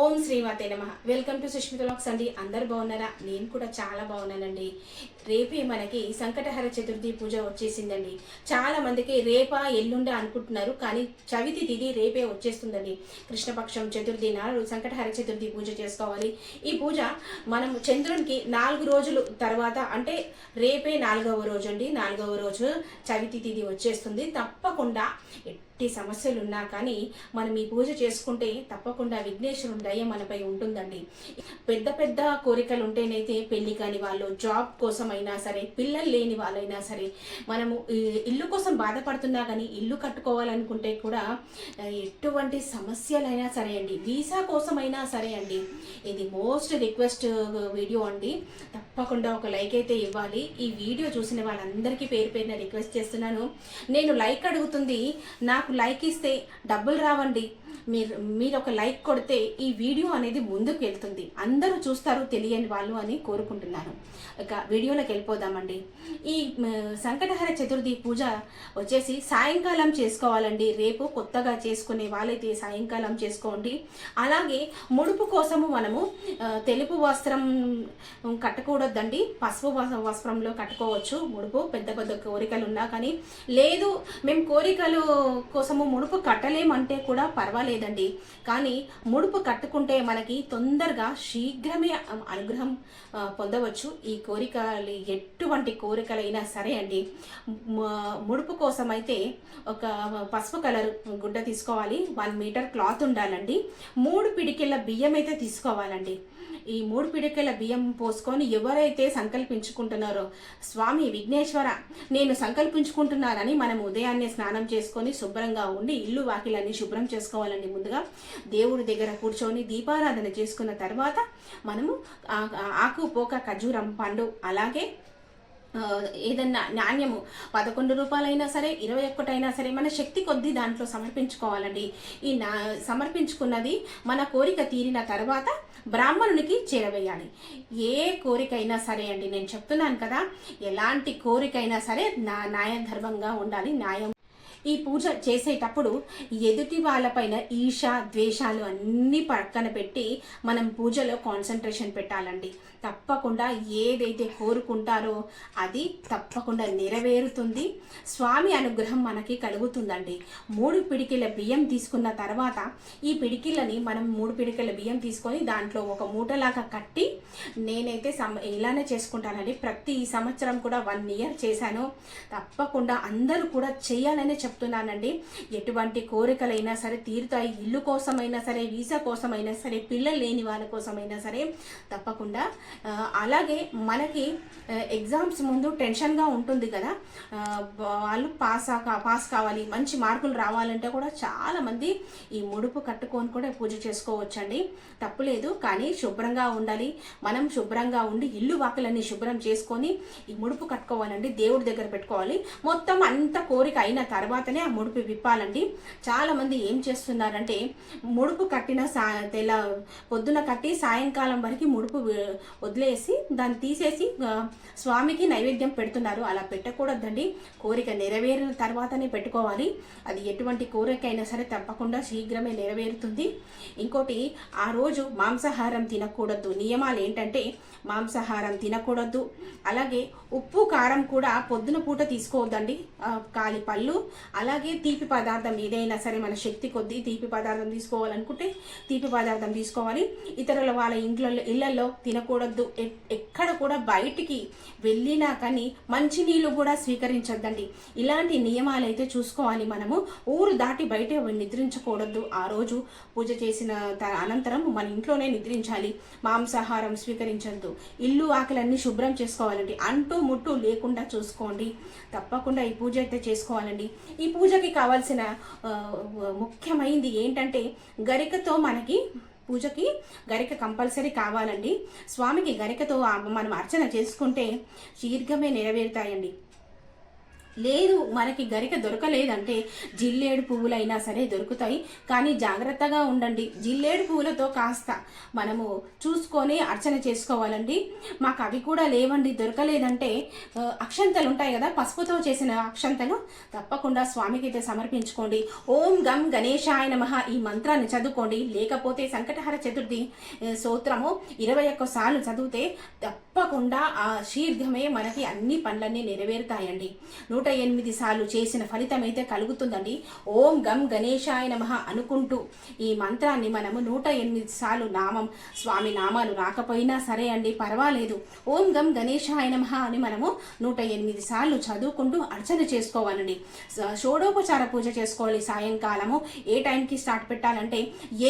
ఓం శ్రీమాతే నమ. Welcome to Sushmita lakhs అండి. అందరు బాగున్నారా? నేను కూడా చాలా బాగున్నానండి. రేపే మనకి సంకటహర చతుర్థి పూజ వచ్చేసిందండి. చాలా మందికి రేపా ఎల్లుండే అనుకుంటున్నారు కానీ చవితి తిది రేపే వచ్చేస్తుందండి. కృష్ణపక్షం చతుర్థి నాడు సంకటహర చతుర్థి పూజ చేసుకోవాలి. ఈ పూజ మనం చంద్రునికి నాలుగు రోజులు తర్వాత అంటే రేపే నాలుగవ రోజు అండి. నాలుగవ రోజు చవితి తిది వచ్చేస్తుంది. తప్పకుండా ఎట్టి సమస్యలు ఉన్నా కానీ మనం ఈ పూజ చేసుకుంటే తప్పకుండా విఘ్నేశ్వరుని దయ మనపై ఉంటుందండి. పెద్ద పెద్ద కోరికలు ఉంటేనైతే పెళ్ళి కాని వాళ్ళు జాబ్ కోసం అయినా సరే పిల్లలు లేని వాళ్ళైనా సరే మనము ఇల్లు కోసం బాధపడుతున్నా కానీ ఇల్లు కట్టుకోవాలనుకుంటే కూడా ఎటువంటి సమస్యలైనా సరే అండి. వీసా కోసమైనా సరే అండి. ఇది మోస్ట్ రిక్వెస్ట్ వీడియో అండి. తప్పకుండా ఒక లైక్ అయితే ఇవ్వాలి. ఈ వీడియో చూసిన వాళ్ళందరికీ పేరు పేరున రిక్వెస్ట్ చేస్తున్నాను. నేను లైక్ అడుగుతుంది నాకు నాకు లైక్ ఇస్తే డబ్బులు రావండి. మీరు మీరు ఒక లైక్ కొడితే ఈ వీడియో అనేది ముందుకు వెళ్తుంది. అందరూ చూస్తారు తెలియని వాళ్ళు అని కోరుకుంటున్నాను. ఇక వీడియోలోకి వెళ్ళిపోదామండి. ఈ సంకటహర చతుర్థి పూజ వచ్చేసి సాయంకాలం చేసుకోవాలండి. రేపు కొత్తగా చేసుకునే వాళ్ళైతే సాయంకాలం చేసుకోండి. అలాగే ముడుపు కోసము మనము తెలుపు వస్త్రం కట్టకూడదండి. పసుపు వస్త్రంలో కట్టుకోవచ్చు. ముడుపు పెద్ద పెద్ద కోరికలు ఉన్నా కానీ లేదు మేము కోరికలు కోసము ముడుపు కట్టలేమంటే కూడా పర్వాలేదు. లేదండి. కానీ ముడుపు కట్టుకుంటే మనకి తొందరగా శీఘ్రమే అనుగ్రహం పొందవచ్చు. ఈ కోరికలు ఎటువంటి కోరికలైనా సరే అండి. ముడుపు కోసం అయితే ఒక పసుపు కలర్ గుడ్డ తీసుకోవాలి. వన్ మీటర్ క్లాత్ ఉండాలండి. మూడు పిడికిళ్ళ బియ్యం అయితే తీసుకోవాలండి. ఈ మూడు పిడికల బియ్యం పోసుకొని ఎవరైతే సంకల్పించుకుంటున్నారో స్వామి విఘ్నేశ్వర నేను సంకల్పించుకుంటున్నానని మనం ఉదయాన్నే స్నానం చేసుకొని శుభ్రంగా ఉండి ఇల్లు వాకిలన్నీ శుభ్రం చేసుకోవాలండి ముందుగా. దేవుడి దగ్గర కూర్చొని దీపారాధన చేసుకున్న తర్వాత మనము ఆకు పోక ఖజూరం పండు అలాగే ఏదన్నా నాణ్యము పదకొండు రూపాయలైనా సరే ఇరవై ఒక్కటైనా సరే మన శక్తి కొద్దీ దాంట్లో సమర్పించుకోవాలండి. ఈ నా సమర్పించుకున్నది మన కోరిక తీరిన తర్వాత బ్రాహ్మణునికి చేరవేయాలి. ఏ కోరికైనా సరే అండి నేను చెప్తున్నాను కదా ఎలాంటి కోరికైనా సరే నా న్యాయధర్మంగా ఉండాలి న్యాయం. ఈ పూజ చేసేటప్పుడు ఎదుటి వాళ్ళపైన ఈర్ష ద్వేషాలు అన్నీ పక్కన పెట్టి మనం పూజలో కాన్సన్ట్రేషన్ పెట్టాలండి. తప్పకుండా ఏదైతే కోరుకుంటారో అది తప్పకుండా నెరవేరుతుంది. స్వామి అనుగ్రహం మనకి కలుగుతుందండి. మూడు పిడికిల బియ్యం తీసుకున్న తర్వాత ఈ పిడికిలని మనం మూడు పిడికిల బియ్యం తీసుకొని దాంట్లో ఒక మూటలాగా కట్టి నేనైతే సమ ఇలానే చేసుకుంటానండి. ప్రతి సంవత్సరం కూడా వన్ ఇయర్ చేశాను. తప్పకుండా అందరూ కూడా చేయాలనే చెప్తున్నానండి. ఎటువంటి కోరికలైనా సరే తీరుతాయి. ఇల్లు కోసమైనా సరే వీసా కోసమైనా సరే పిల్లలు లేని వాళ్ళ కోసమైనా సరే తప్పకుండా అలాగే మనకి ఎగ్జామ్స్ ముందు టెన్షన్గా ఉంటుంది కదా. వాళ్ళు పాస్ పాస్ కావాలి మంచి మార్కులు రావాలంటే కూడా చాలామంది ఈ ముడుపు కట్టుకొని కూడా పూజ చేసుకోవచ్చండి. తప్పులేదు కానీ శుభ్రంగా ఉండాలి. మనం శుభ్రంగా ఉండి ఇల్లు వాకిలన్నీ శుభ్రం చేసుకొని ఈ ముడుపు కట్టుకోవాలండి. దేవుడి దగ్గర పెట్టుకోవాలి. మొత్తం అంత కోరిక అయిన తర్వాతనే ఆ ముడుపు విప్పాలండి. చాలామంది ఏం చేస్తున్నారంటే ముడుపు కట్టిన సా తెల్ల పొద్దున కట్టి సాయంకాలం వరకు ముడుపు వదిలేసి దాన్ని తీసేసి స్వామికి నైవేద్యం పెడుతున్నారు. అలా పెట్టకూడదండి. కోరిక నెరవేరిన తర్వాతనే పెట్టుకోవాలి. అది ఎటువంటి కోరిక అయినా సరే తప్పకుండా శీఘ్రమే నెరవేరుతుంది. ఇంకోటి ఆ రోజు మాంసాహారం తినకూడదు. నియమాలు ఏంటంటే మాంసాహారం తినకూడదు. అలాగే ఉప్పు కారం కూడా పొద్దున పూట తీసుకోవద్దండి. కాలి పళ్ళు. అలాగే తీపి పదార్థం ఏదైనా సరే మన శక్తి కొద్దీ తీపి పదార్థం తీసుకోవాలనుకుంటే తీపి పదార్థం తీసుకోవాలి. ఇతరుల వాళ్ళ ఇంట్లో ఇళ్ళలో తినకూడదు. తాగొద్దు ఎక్కడ కూడా బయటికి వెళ్ళినా కానీ మంచినీళ్ళు కూడా స్వీకరించొద్దండి. ఇలాంటి నియమాలు అయితే చూసుకోవాలి మనము. ఊరు దాటి బయట నిద్రించకూడదు. ఆ రోజు పూజ చేసిన త- అనంతరం మన ఇంట్లోనే నిద్రించాలి. మాంసాహారం స్వీకరించద్దు. ఇల్లు ఆకలన్నీ శుభ్రం చేసుకోవాలండి. అంటూ ముట్టు లేకుండా చూసుకోండి. తప్పకుండా ఈ పూజ అయితే చేసుకోవాలండి. ఈ పూజకి కావాల్సిన ముఖ్యమైనది ఏంటంటే గరికతో మనకి పూజకి గరిక కంపల్సరీ కావాలండి. స్వామికి గరికతో మనం అర్చన చేసుకుంటే శీఘ్రమే నెరవేరుతాయండి. లేదు మనకి గరిక దొరకలేదంటే జిల్లేడు పువ్వులైనా సరే దొరుకుతాయి. కానీ జాగ్రత్తగా ఉండండి. జిల్లేడు పువ్వులతో కాస్త మనము చూసుకొని అర్చన చేసుకోవాలండి. మాకు అవి కూడా లేవండి దొరకలేదంటే అక్షంతలు ఉంటాయి కదా పసుపుతో చేసిన అక్షంతలు తప్పకుండా స్వామికి అయితే సమర్పించుకోండి. ఓం గం గణేశాయ నమః ఈ మంత్రాన్ని చదువుకోండి. లేకపోతే సంకటహర చతుర్థి సూత్రము ఇరవై ఒక్క సార్లు చదివితే తప్పకుండా ఆ శీఘ్రమే మనకి అన్ని పనులన్నీ నెరవేరుతాయండి. నూట నూట ఎనిమిది సార్లు చేసిన ఫలితం అయితే కలుగుతుందండి. ఓం గం గణేశాయ నమః అనుకుంటూ ఈ మంత్రాన్ని మనము నూట ఎనిమిది సార్లు నామం స్వామి నామాలు రాకపోయినా సరే అండి పర్వాలేదు. ఓం గం గణేశాయ నమః అని మనము నూట ఎనిమిది సార్లు చదువుకుంటూ అర్చన చేసుకోవాలండి. షోడోపచార పూజ చేసుకోవాలి సాయంకాలము. ఏ టైంకి స్టార్ట్ పెట్టాలంటే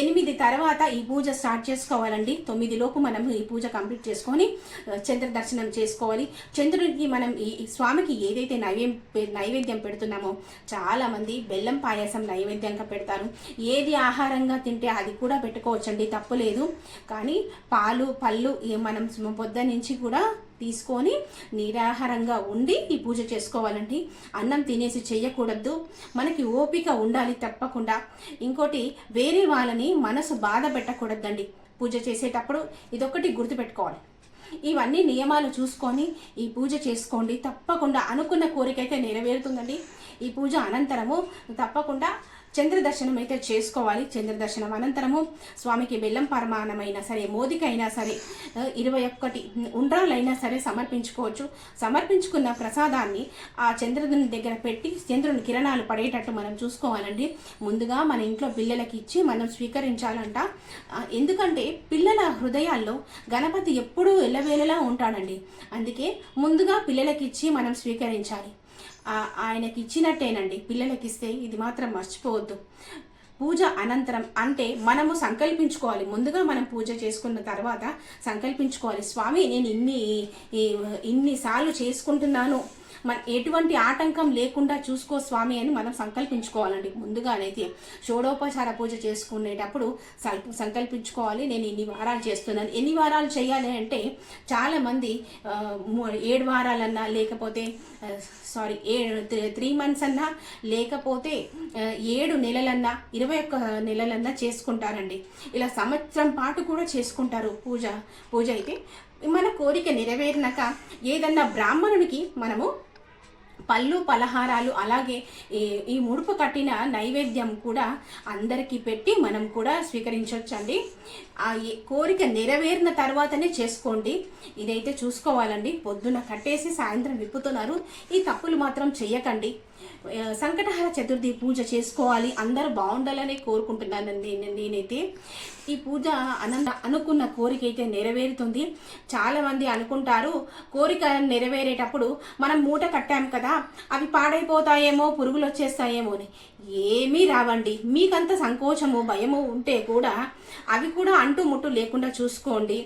ఎనిమిది తర్వాత ఈ పూజ స్టార్ట్ చేసుకోవాలండి. తొమ్మిది లోపు మనం ఈ పూజ కంప్లీట్ చేసుకొని చంద్ర దర్శనం చేసుకోవాలి. చంద్రుడికి మనం ఈ ఈ స్వామికి ఏదైతే నైవేద్యం నైవేద్యం పెడుతున్నామో. చాలామంది బెల్లం పాయసం నైవేద్యంగా పెడతారు. ఏది ఆహారంగా తింటే అది కూడా పెట్టుకోవచ్చండి తప్పులేదు కానీ పాలు పళ్ళు మనం పొద్దు నుంచి కూడా తీసుకొని నిరాహారంగా ఉండి ఈ పూజ చేసుకోవాలండి. అన్నం తినేసి చేయకూడదు. మనకి ఓపిక ఉండాలి తప్పకుండా. ఇంకోటి వేరే వాళ్ళని మనసు బాధ పెట్టకూడదండి. పూజ చేసేటప్పుడు ఇదొకటి గుర్తుపెట్టుకోవాలి. ఇవన్నీ నియమాలు చూసుకొని ఈ పూజ చేసుకోండి. తప్పకుండా అనుకున్న కోరిక అయితే నెరవేరుతుందండి. ఈ పూజ అనంతరము తప్పకుండా చంద్ర దర్శనం అయితే చేసుకోవాలి. చంద్ర దర్శనం అనంతరము స్వామికి బెల్లం పరమాణమైనా సరే మోదికైనా సరే ఇరవై ఒక్కటి ఉండ్రాలైనా సరే సమర్పించుకోవచ్చు. సమర్పించుకున్న ప్రసాదాన్ని ఆ చంద్రుని దగ్గర పెట్టి చంద్రుని కిరణాలు పడేటట్టు మనం చూసుకోవాలండి. ముందుగా మన ఇంట్లో పిల్లలకి ఇచ్చి మనం స్వీకరించాలంట. ఎందుకంటే పిల్లల హృదయాల్లో గణపతి ఎప్పుడూ ఎల్లవేళలా ఉంటాడండి. అందుకే ముందుగా పిల్లలకి ఇచ్చి మనం స్వీకరించాలి. ఆయనకి ఇచ్చినట్టేనండి పిల్లలకి ఇస్తే ఇది మాత్రం మర్చిపోవద్దు. పూజ అనంతరం అంటే మనము సంకల్పించుకోవాలి. ముందుగా మనం పూజ చేసుకున్న తర్వాత సంకల్పించుకోవాలి. స్వామి నేను ఇన్ని ఈ- ఇన్నిసార్లు చేసుకుంటున్నాను. మన ఎటువంటి ఆటంకం లేకుండా చూసుకో స్వామి అని మనం సంకల్పించుకోవాలండి. ముందుగానైతే షోడోపచార పూజ చేసుకునేటప్పుడు సల్- సంకల్పించుకోవాలి. నేను ఇన్ని వారాలు చేస్తున్నాను. ఎన్ని వారాలు చేయాలి అంటే చాలామంది ఏడు వారాలన్నా లేకపోతే సారీ ఏ త్రీ మంత్స్ అన్నా లేకపోతే ఏడు నెలలన్నా ఇరవై ఒక్క నెలలన్నా చేసుకుంటారండి. ఇలా సంవత్సరం పాటు కూడా చేసుకుంటారు పూజ పూజ అయితే. మన కోరిక నెరవేరినాక ఏదన్నా బ్రాహ్మణునికి మనము పళ్ళు పలహారాలు అలాగే ఈ ఈ ముడుపు కట్టిన నైవేద్యం కూడా అందరికీ పెట్టి మనం కూడా స్వీకరించవచ్చండి ఆ కోరిక నెరవేరిన తర్వాతనే చేసుకోండి. ఇదైతే చూసుకోవాలండి. పొద్దున కట్టేసి సాయంత్రం విప్పుతున్నారు. ఈ తప్పులు మాత్రం చెయ్యకండి. సంకటహర చతుర్థి పూజ చేసుకోవాలి. అందరూ బాగుండాలని కోరుకుంటున్నానండి నేనైతే. ఈ పూజ అనంత అనుకున్న కోరిక అయితే నెరవేరుతుంది. చాలామంది అనుకుంటారు కోరిక నెరవేరేటప్పుడు మనం మూట కట్టాం కదా అవి పాడైపోతాయేమో పురుగులు వచ్చేస్తాయేమో అని. ఏమీ రావండి. మీకంత సంకోచము భయము ఉంటే కూడా అవి కూడా అంటు ముట్టు లేకుండా చూసుకోండి.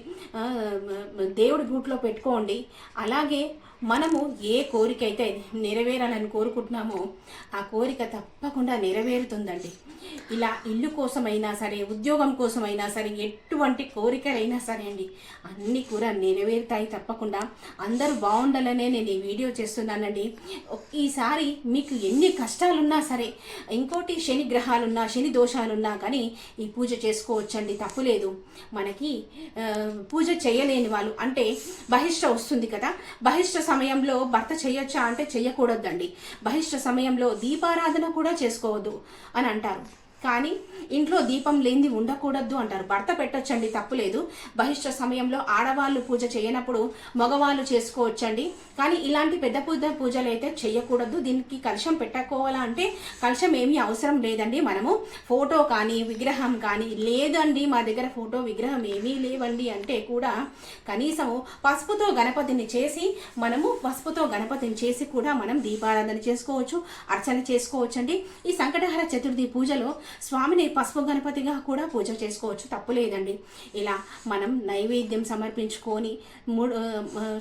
దేవుడి గూట్లో పెట్టుకోండి. అలాగే మనము ఏ కోరిక అయితే నెరవేరాలని కోరుకుంటున్నామో ఆ కోరిక తప్పకుండా నెరవేరుతుందండి. ఇలా ఇల్లు కోసమైనా సరే ఉద్యోగం కోసమైనా సరే ఎటువంటి కోరికలైనా సరే అండి అన్నీ కూడా నెరవేరుతాయి తప్పకుండా. అందరూ బాగుండాలనే నేను ఈ వీడియో చేస్తున్నానండి. ఈసారి మీకు ఎన్ని కష్టాలున్నా సరే ఇంకోటి శని గ్రహాలున్నా శని దోషాలున్నా కానీ ఈ పూజ చేసుకోవచ్చండి తప్పులేదు. మనకి పూజ చేయలేని వాళ్ళు అంటే బహిష్ట వస్తుంది కదా బహిష్ట సమయంలో భర్త చేయొచ్చా అంటే చేయకూడదండి బహిష్ట సమయంలో దీపారాధన కూడా చేసుకోవద్దు అని అంటారు. కానీ ఇంట్లో దీపం లేనిది ఉండకూడదు అంటారు. భర్త పెట్టొచ్చండి తప్పులేదు బహిష్ట సమయంలో ఆడవాళ్ళు పూజ చేయనప్పుడు మగవాళ్ళు చేసుకోవచ్చండి. కానీ ఇలాంటి పెద్ద పెద్ద పూజలు అయితే చేయకూడదు దీనికి కలుషం పెట్టుకోవాలా అంటే ఏమీ అవసరం లేదండి మనము. ఫోటో కానీ విగ్రహం కానీ లేదండి. మా దగ్గర ఫోటో విగ్రహం ఏమీ లేవండి అంటే కూడా కనీసము పసుపుతో గణపతిని చేసి మనము పసుపుతో గణపతిని చేసి కూడా మనం దీపారాధన చేసుకోవచ్చు అర్చన చేసుకోవచ్చండి. ఈ సంకటహర చతుర్థి పూజలో స్వామిని పసుపు గణపతిగా కూడా పూజ చేసుకోవచ్చు. తప్పు లేదండి. ఇలా మనం నైవేద్యం సమర్పించుకొని మూడు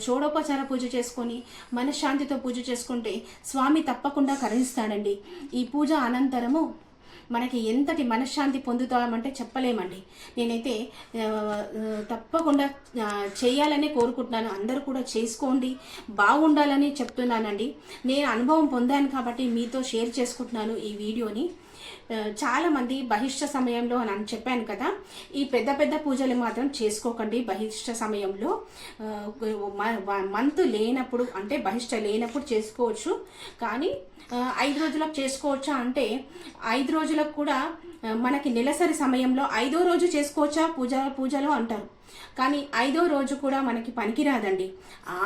షోడోపచార పూజ చేసుకొని మనశ్శాంతితో పూజ చేసుకుంటే స్వామి తప్పకుండా కరుణిస్తాడండి. ఈ పూజ అనంతరము మనకి ఎంతటి మనశ్శాంతి పొందుతామంటే చెప్పలేమండి. నేనైతే తప్పకుండా చేయాలనే కోరుకుంటున్నాను. అందరూ కూడా చేసుకోండి. బాగుండాలని చెప్తున్నానండి. నేను అనుభవం పొందాను కాబట్టి మీతో షేర్ చేసుకుంటున్నాను ఈ వీడియోని. చాలామంది బహిష్ట సమయంలో అని చెప్పాను కదా. ఈ పెద్ద పెద్ద పూజలు మాత్రం చేసుకోకండి బహిష్ట సమయంలో. మంత్ లేనప్పుడు అంటే బహిష్ట లేనప్పుడు చేసుకోవచ్చు. కానీ ఐదు రోజులకు చేసుకోవచ్చా అంటే ఐదు రోజులకు కూడా మనకి నెలసరి సమయంలో ఐదో రోజు చేసుకోవచ్చా పూజ పూజలు అంటారు. కానీ ఐదో రోజు కూడా మనకి పనికిరాదండి.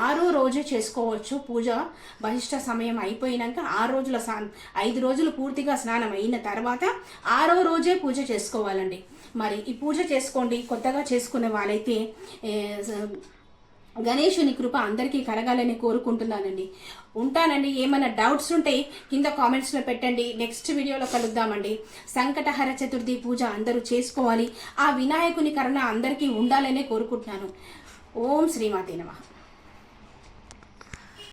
ఆరో రోజు చేసుకోవచ్చు పూజ. బహిష్ట సమయం అయిపోయినాక ఆరు రోజుల స్నా ఐదు రోజులు పూర్తిగా స్నానం అయిన తర్వాత ఆరో రోజే పూజ చేసుకోవాలండి. మరి ఈ పూజ చేసుకోండి కొత్తగా చేసుకునే వాళ్ళైతే గణేషుని కృప అందరికీ కలగాలని కోరుకుంటున్నానండి. ఉంటానండి ఏమైనా డౌట్స్ ఉంటే కింద కామెంట్స్లో పెట్టండి. నెక్స్ట్ వీడియోలో కలుద్దామండి. సంకటహర చతుర్థి పూజ అందరూ చేసుకోవాలి. ఆ వినాయకుని కరుణ అందరికీ ఉండాలనే కోరుకుంటున్నాను. ఓం శ్రీమాతే నమః.